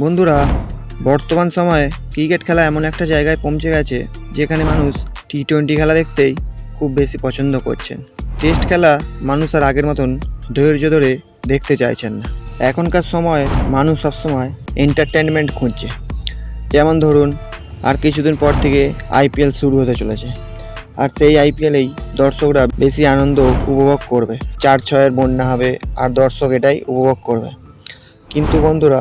বন্ধুরা, বর্তমান সময়ে ক্রিকেট খেলা এমন একটা জায়গায় পৌঁছে গেছে যেখানে মানুষ টি টোয়েন্টি খেলা দেখতেই খুব বেশি পছন্দ করছেন। টেস্ট খেলা মানুষ আর আগের মতন ধৈর্য ধরে দেখতে চাইছেন না। এখনকার সময়ে মানুষ সবসময় এন্টারটেনমেন্ট খুঁজছে। যেমন ধরুন, আর কিছুদিন পর থেকে আইপিএল শুরু হতে চলেছে। আর সেই আইপিএলেই দর্শকরা বেশি আনন্দ উপভোগ করবে। চার ছয়ের বন্যা হবে, আর দর্শক এটাই উপভোগ করবে। কিন্তু বন্ধুরা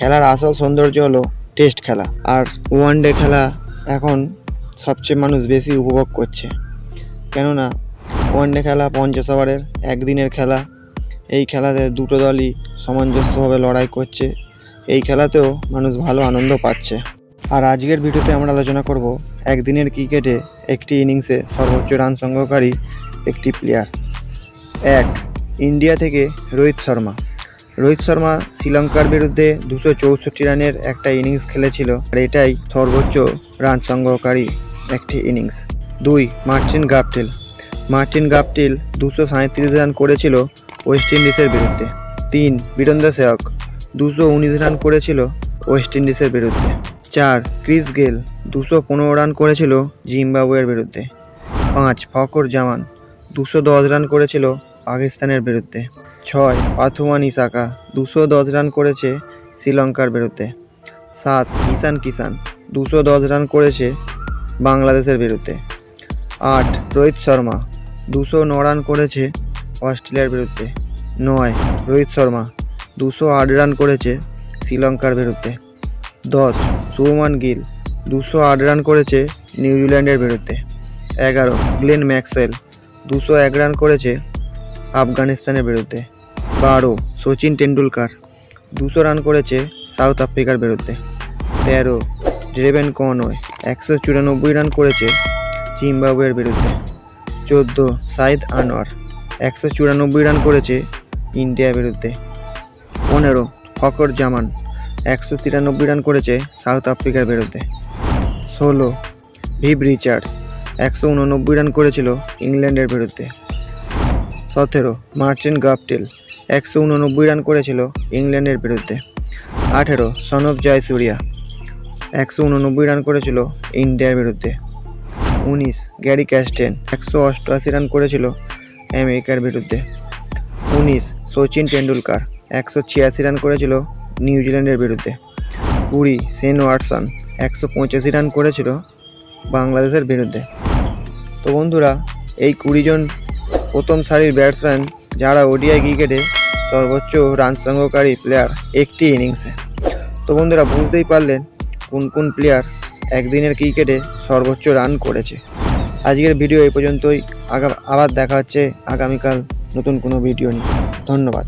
খেলার আসল সৌন্দর্য হলো টেস্ট খেলা। আর ওয়ান ডে খেলা এখন সবচেয়ে মানুষ বেশি উপভোগ করছে। কেননা ওয়ান ডে খেলা পঞ্চাশ ওভারের একদিনের খেলা। এই খেলাতে দুটো দলই সামঞ্জস্যভাবে লড়াই করছে। এই খেলাতেও মানুষ ভালো আনন্দ পাচ্ছে। আর আজকের ভিডিওতে আমরা আলোচনা করব একদিনের ক্রিকেটে একটি ইনিংসে সর্বোচ্চ রান সংগ্রহকারী একটি প্লেয়ার এক, ইন্ডিয়া থেকে রোহিত শর্মা। রোহিত শর্মা শ্রীলঙ্কার বিরুদ্ধে দুশো চৌষট্টি রানের একটা ইনিংস খেলেছিল। আর এটাই সর্বোচ্চ রান সংগ্রহকারী একটি ইনিংস। দুই, মার্টিন গাপটিল। মার্টিন গাপটিল দুশো সাঁত্রিশ রান করেছিল ওয়েস্ট ইন্ডিজের বিরুদ্ধে। তিন, বীরেন্দ্র সেহক দুশো উনিশ রান করেছিল ওয়েস্ট ইন্ডিজের বিরুদ্ধে। চার, ক্রিস গেল দুশো পনেরো রান করেছিল জিম্বাবুয়ের বিরুদ্ধে। পাঁচ ফকর জামান দুশো দশ রান করেছিল পাকিস্তানের বিরুদ্ধে। ছয়, পাথুমান ইসাকা দুশো দশ রান করেছে শ্রীলঙ্কার বিরুদ্ধে। সাত কিষান কিষান দুশো দশ রান করেছে বাংলাদেশের বিরুদ্ধে। আট, রোহিত শর্মা, দুশো ন রান করেছে অস্ট্রেলিয়ার বিরুদ্ধে। নয়, রোহিত শর্মা, দুশো আট রান করেছে শ্রীলঙ্কার বিরুদ্ধে। দশ শুভমান গিল, দুশো আট রান করেছে নিউজিল্যান্ডের বিরুদ্ধে। এগারো, গ্লেন ম্যাক্সওয়েল, দুশো এক রান করেছে আফগানিস্তানের বিরুদ্ধে। বারো সচিন টেন্ডুলকার দুশো রান করেছে সাউথ আফ্রিকার বিরুদ্ধে। তেরো, ড্রেভেন কনওয়ে, একশো চুরানব্বই রান করেছে জিম্বাবুয়ের বিরুদ্ধে। চোদ্দ, সাইদ আনোয়ার, একশো চুরানব্বই রান করেছে ইন্ডিয়ার বিরুদ্ধে। পনেরো ফকর জামান, একশো তিরানব্বই রান করেছে সাউথ আফ্রিকার বিরুদ্ধে। ষোলো, ভিভ রিচার্ডস, একশো উননব্বই রান করেছিল ইংল্যান্ডের বিরুদ্ধে। সতেরো মার্চেন্ট গাপটিল একশো উননব্বই রান করেছিল ইংল্যান্ডের বিরুদ্ধে। আঠেরো সনব জয়সুরিয়া একশো উননব্বই রান করেছিল ইন্ডিয়ার বিরুদ্ধে। উনিশ গ্যারি ক্যাস্টেন একশো অষ্টআশি রান করেছিল আমেরিকার বিরুদ্ধে। উনিশ, সচিন টেন্ডুলকার একশো ছিয়াশি রান করেছিল নিউজিল্যান্ডের বিরুদ্ধে। কুড়ি সেন ওয়াটসন একশো পঁচাশি রান করেছিল বাংলাদেশের বিরুদ্ধে। তো বন্ধুরা, এই কুড়ি জন প্রথম সারির ব্যাটসম্যান যারা ওডিআই ক্রিকেটে সর্বোচ্চ রান সংগ্রহকারী প্লেয়ার একটি ইনিংসে তো বন্ধুরা, বুঝতেই পারলেন কোন কোন প্লেয়ার একদিনের ক্রিকেটে সর্বোচ্চ রান করেছে। আজকের ভিডিও এই পর্যন্তই। আবার দেখা হচ্ছে আগামীকাল নতুন কোনো ভিডিও নিয়ে। ধন্যবাদ।